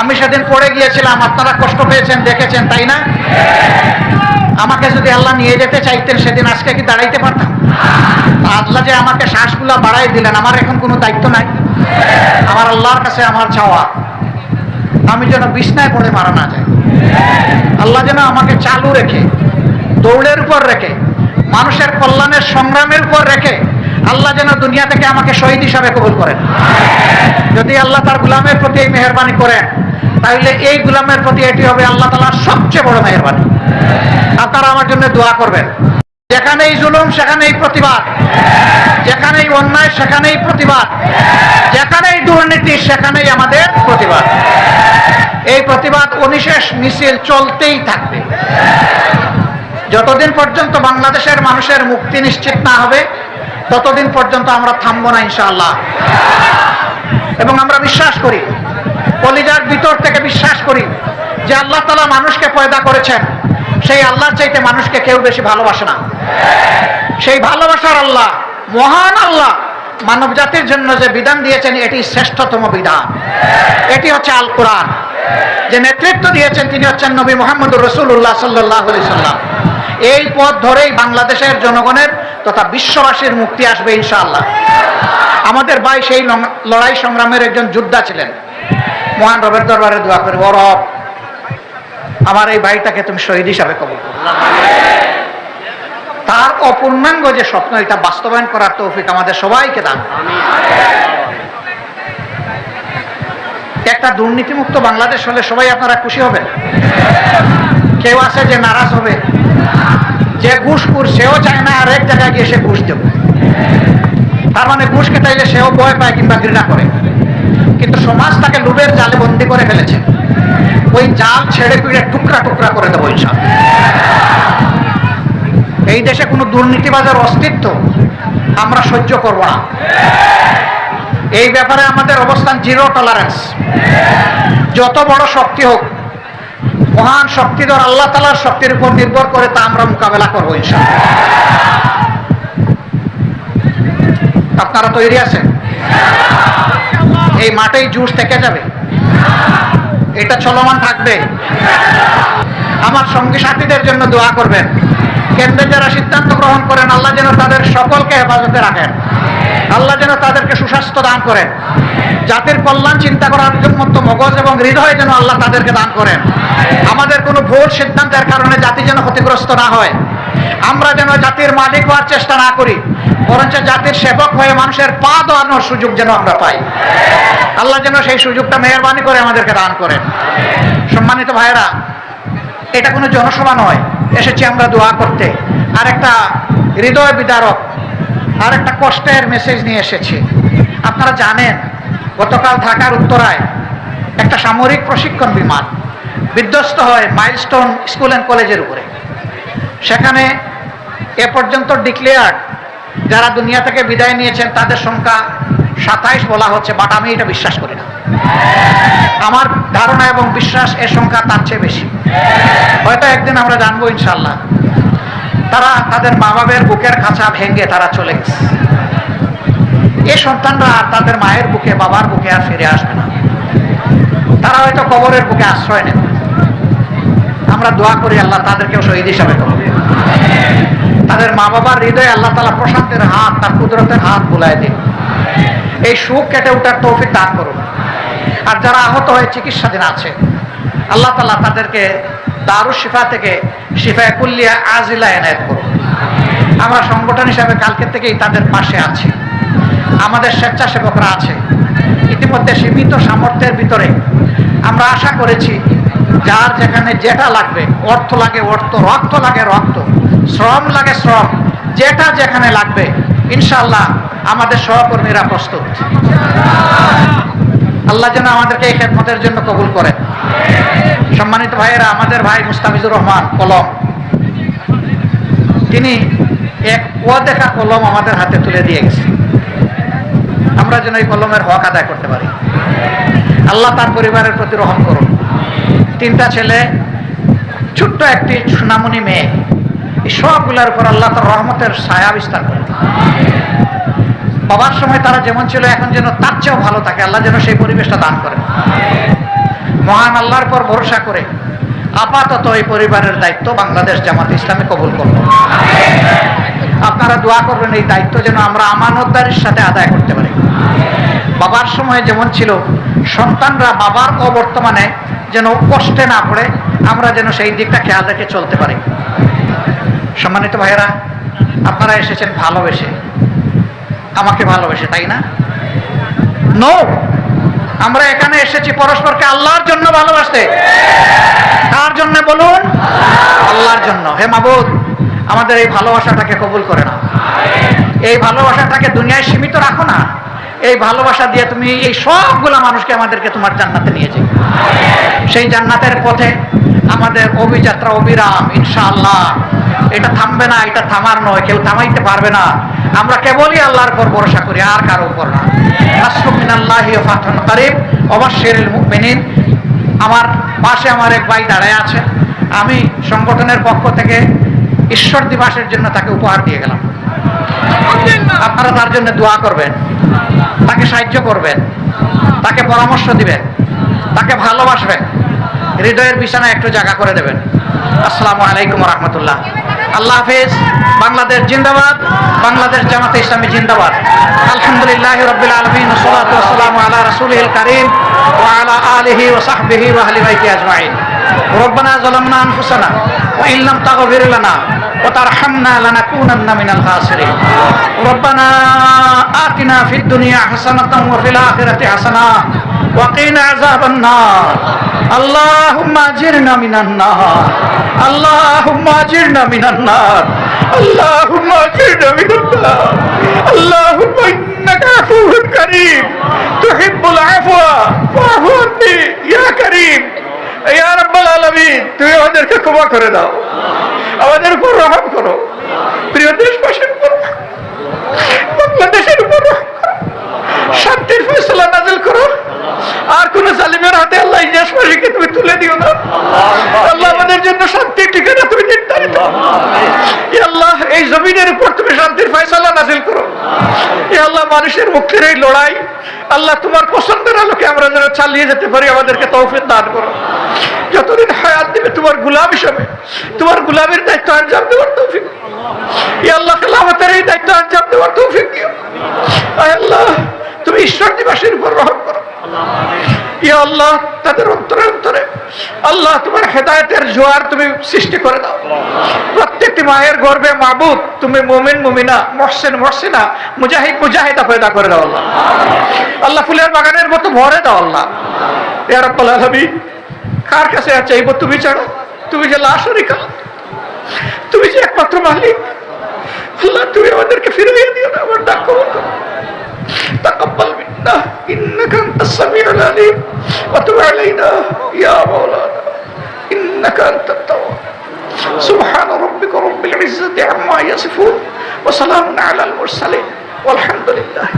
আমি সেদিন পড়ে গিয়েছিলাম, আপনারা কষ্ট পেয়েছেন, দেখেছেন, তাই না? আমাকে যদি আল্লাহ নিয়ে যেতে চাইতেন, সেদিন আজকে কি দাঁড়াইতে পারতাম? আল্লাহ যে আমাকে শ্বাসগুলা বাড়াই দিলেন, আমার এখন কোনো দায়িত্ব নাই। আমার আল্লাহর কাছে আমার চাওয়া। আমি যেন বিছনায় পড়ে মারা না যায় আল্লাহ যেন আমাকে চালু রেখে, দৌড়ের উপর রেখে, মানুষের কল্যাণের সংগ্রামের উপর রেখে আল্লাহ যেন দুনিয়া থেকে আমাকে শহীদ হিসাবে কবুল করেন। যদি আল্লাহ তার গুলামের প্রতি এই মেহরবানি করেন তাহলে এই গুলামের প্রতি এটি হবে আল্লাহ তালার সবচেয়ে বড় মেহরবানি। আপনারা আমার জন্য দোয়া করবেন। যেখানেই জুলুম, সেখানেই প্রতিবাদ। যেখানেই অন্যায়, সেখানেই প্রতিবাদ। যেখানেই দুর্নীতি, সেখানেই আমাদের প্রতিবাদ। এই প্রতিবাদ অনিশেষ মিছিল চলতেই থাকবে। যতদিন পর্যন্ত বাংলাদেশের মানুষের মুক্তি নিশ্চিত না হবে ততদিন পর্যন্ত আমরা থামবো না, ইনশাআল্লাহ। এবং আমরা বিশ্বাস করি, কলিজার ভিতর থেকে বিশ্বাস করি যে আল্লাহ তালা মানুষকে পয়দা করেছেন। সেই আল্লাহর চাইতে মানুষকে কেউ বেশি ভালোবাসে না। সেই ভালোবাসার আল্লাহ, মহান আল্লাহ মানব জাতির জন্য যে বিধান দিয়েছেন, এটি শ্রেষ্ঠতম বিধান। এটি হচ্ছে আল কোরআন যে নেতৃত্ব দিয়েছেন, তিনি হচ্ছেন নবী মোহাম্মদ রসুল্লাহ সাল্লাহ সাল্লাম। এই পথ ধরেই বাংলাদেশের জনগণের তথা বিশ্ববাসীর মুক্তি আসবে ইনশাআল্লাহ। আমাদের ভাই সেই লড়াই সংগ্রামের একজন যোদ্ধা ছিলেন। মহান রবের দরবারে দোয়া করে রব, আমার এই ভাইটাকে তুমি শহীদ হিসাবে কবল তার অপূর্ণাঙ্গ যে স্বপ্ন, এটা বাস্তবায়ন করার তৌফিক আমাদের সবাইকে দান। একটা দুর্নীতিমুক্ত বাংলাদেশ হলে সবাই আপনারা খুশি হবেন। কেউ আছে যে নারাজ হবে? যে ঘুষখুর সেও চায় না আর এক জায়গায় গিয়ে সে ঘুষ দেবে। তার মানে ঘুষ খেতাইলে সেও ভয় পায় কিংবা ঘৃণা করে। কিন্তু সমাজ তাকে লুবের জালে বন্দি করে ফেলেছে। ওই জাল ছেড়ে পিড়ে টুকরা টুকরা করে দেবো ইনশাল এই দেশে কোনো দুর্নীতিবাজের অস্তিত্ব আমরা সহ্য করব না। এই ব্যাপারে আমাদের অবস্থান জিরো টলারেন্স যত বড় শক্তি হোক মহান শক্তিধর আল্লাহ তালার শক্তির উপর নির্ভর করে তা আমরা মোকাবেলা করব আপনারা তৈরি আছেন? এই মাঠেই জুস থেকে যাবে। এটা চলমান থাকবে। আমার সঙ্গী সাথীদের জন্য দোয়া করবেন। কেন্দ্রে যারা সিদ্ধান্ত গ্রহণ করেন, আল্লাহ যেন তাদের সকলকে হেফাজতে রাখেন। আল্লাহ যেন তাদেরকে সুস্বাস্থ্য দান করেন। জাতির কল্যাণ চিন্তা করার মতো মগজ এবং হৃদয় যেন আল্লাহ তাদেরকে দান করেন। আমাদের কোনো ভুল সিদ্ধান্তের কারণে জাতি যেন ক্ষতিগ্রস্ত না হয়। আমরা যেন জাতির মালিক হওয়ার চেষ্টা না করি, বরঞ্চ জাতির সেবক হয়ে মানুষের পা দেওয়ানোর সুযোগ যেন আমরা পাই। আল্লাহ যেন সেই সুযোগটা মেহরবানি করে আমাদেরকে দান করেন। সম্মানিত ভাইয়েরা, এটা কোনো জনসভা নয়। এসেছি আমরা দোয়া করতে। আর একটা হৃদয় বিদারক আর একটা কষ্টের মেসেজ নিয়ে এসেছি। আপনারা জানেন, গতকাল ঢাকার উত্তরায় একটা সামরিক প্রশিক্ষণ বিমান বিধ্বস্ত হয় মাইলস্টোন স্কুল অ্যান্ড কলেজের উপরে। সেখানে এ পর্যন্ত ডিক্লেয়ার যারা দুনিয়া থেকে বিদায় নিয়েছেন, তাদের সংখ্যা সাতাইশ বলা হচ্ছে বাট আমি এটা বিশ্বাস করি না। আমার ধারণা এবং বিশ্বাস এর সংখ্যা তার চেয়ে বেশি। হয়তো একদিন আমরা জানব ইনশাল্লাহ। তারা তাদের মা বাবের বুকের খাঁচা ভেঙে তারা চলে গেছে। এই সন্তানরা আর তাদের মায়ের বুকে, বাবার বুকে আর ফিরে আসবে না। তারা হয়তো কবরের বুকে আশ্রয় নেবে। আমরা দোয়া করি আল্লাহ তাদেরকেও শহীদ হিসাবে করবে তাদের মা বাবার হৃদয়ে আল্লাহ তালা প্রশান্তের হাত, তার কুদরতের হাত বুলাই দিন এই সুখ কেটে ওঠার তৌফিক দান করুন। আর যারা আহত হয়ে চিকিৎসাধীন আছে আল্লাহ তালা তাদেরকে দারুশ শিফা থেকে শিফায় কুল্লিয়া আজিলা এনায়ত করুন আমরা সংগঠন হিসাবে কালকে থেকেই তাদের পাশে আছি। আমাদের স্বেচ্ছাসেবকরা আছে। ইতিমধ্যে সীমিত সামর্থ্যের ভিতরে আমরা আশা করেছি, যার যেখানে যেটা লাগবে, অর্থ লাগে অর্থ, রক্ত লাগে রক্ত, শ্রম লাগে শ্রম, যেটা যেখানে লাগবে ইনশাল্লাহ আমাদের সহকর্মীরা প্রস্তুত। আল্লাহ যেন আমাদেরকে এই খেদমতের জন্য কবুল করেন সম্মানিত ভাইয়েরা, আমাদের ভাই মুস্তাফিজুর রহমান কলম। তিনি এক দেখা কলম আমাদের হাতে তুলে দিয়ে গেছে। আমরা যেন এই কলমের হক আদায় করতে পারি। আল্লাহ তার পরিবারের প্রতি রহম করুন। তিনটা ছেলে, ছোট্ট একটি সোনামণি মেয়ে। সবগুলোর উপর আল্লাহ তার রহমতের ছায়া বিস্তার করেন। বাবার সময় তারা যেমন ছিল, এখন যেন তার চেয়েও ভালো থাকে। আল্লাহ যেন সেই পরিবেশটা দান করে। মহান আল্লাহর পর ভরসা করে আপাতত এই পরিবারের দায়িত্ব বাংলাদেশ জামাত ইসলামে কবুল করব। আপনারা দোয়া করবেন, এই দায়িত্ব যেন আমরা আমানতদারির সাথে আদায় করতে পারি। বাবার সময় যেমন ছিল, সন্তানরা বাবার অবর্তমানে যেন কষ্টে না পড়ে, আমরা যেন সেই দিকটা খেয়াল রেখে চলতে পারি। সম্মানিত ভাইয়েরা, আপনারা এসেছেন ভালোবেসে। আমাকে ভালোবেসে, তাই না? নো আমরা এখানে এসেছি পরস্পরকে আল্লাহর জন্য ভালোবাসতে। কার জন্য বলুন? আল্লাহর জন্য। হে মাবুদ, আমাদের এই ভালোবাসাটাকে কবুল করে না এই ভালোবাসাটাকে দুনিয়ায় সীমিত রাখো না। এই ভালোবাসা দিয়ে তুমি এই সবগুলা মানুষকে আমাদেরকে তোমার জান্নাতে নিয়েছে সেই জান্নাতের পথে আমাদের অভিযাত্রা অবিরাম, ইনশাআল্লাহ। এটা থামবে না, এটা থামার নয়, কেউ থামাইতে পারবে না। আমরা কেবলই আল্লাহর উপর ভরসা করি, আর কারও উপর না। আমার পাশে আমার এক ভাই দাঁড়ায় আছে আমি সংগঠনের পক্ষ থেকে ঈশ্বর দিবসের জন্য তাকে উপহার দিয়ে গেলাম। আপনারা তার জন্য দোয়া করবেন। তাকে সাহায্য করবেন। তাকে পরামর্শ দিবেন। তাকে ভালোবাসবেন। হৃদয়ের বিছানায় একটু জায়গা করে দেবেন আসসালামু আলাইকুম রহমতুল্লাহ আল্লাহ হাফিজ বাংলাদেশ জিন্দাবাদ বাংলাদেশ জামাতে ইসলামী জিন্দাবাদ আলহামদুলিল্লাহ রবিল আলমিন সালাতু ওয়াসসালামু আলা রাসূলিল কারীম ওয়া আলা আলিহি ওয়া সাহবিহি ওয়া আহলি বাইতি আজমাইন ربنا ظلمنا انفسنا وان لم تغفر لنا وترحمنا لنكونن من الخاسرين ربنا آتنا في الدنيا حسنة وفي الآخرة حسنة وقنا عذاب النار اللهم أجرنا من النار اللهم أجرنا من النار اللهم أجرنا من النار اللهم إنك عفو كريم تحب العفو فاعف عني يا كريم ইয়া রাব্বাল আলামিন তুমি আমাদেরকে ক্ষমা করে দাও আমাদের উপর রহম করো এই জমিনের উপর তুমি শান্তির ফয়সলা নাজিল করো। ইয়া আল্লাহ মানুষের মুক্তির এই লড়াই, আল্লাহ তোমার পছন্দের আলোকে আমরা যেন চালিয়ে যেতে পারি, আমাদেরকে তৌফিক দান করো। যতদিন হায়াত দিবে তোমার গুলাম হিসাবে, তোমার গুলামের দায়িত্ব আঞ্জাম দেওয়ার তৌফিক। ইয়া আল্লাহ খেলাফতের এই দায়িত্ব আঞ্জাম দেওয়ার তৌফিক দিও। আল্লাহ, তুমি ঈশ্বর দিবসের উপর রহম করো। ইয়া আল্লাহ, তাদের অন্তরে অন্তরে আল্লাহ তোমার হেদায়তের জোয়ার তুমি সৃষ্টি করে দাও। প্রত্যেকটি মায়ের গর্বে মাবুদ, তুমি মোমিন, মুমিনা, মহসেন, মহসিনা, মুজাহিদ, মুজাহিদা পয়দা করে দাও আল্লাহ। আল্লাহ ফুলের বাগানের মতো ভরে দাও আল্লাহ। ইয়ারব্বাল কার কাছে আর চাইব তুমি ছাড়ো? তুমি যে লাশরিকা তুমি যে একমাত্র মালিক। আল্লাহ, তুমি আমাদেরকে ফিরিয়ে দিও না, আমার ডাক্তার কবুল মিন্না, ইন্নাকা আনতাস সামিউল আলিম। علينا يا مولانا. إنك أنت التواب. سبحان ربك رب العزة عما يصفون وسلام على المرسلين. والحمد لله.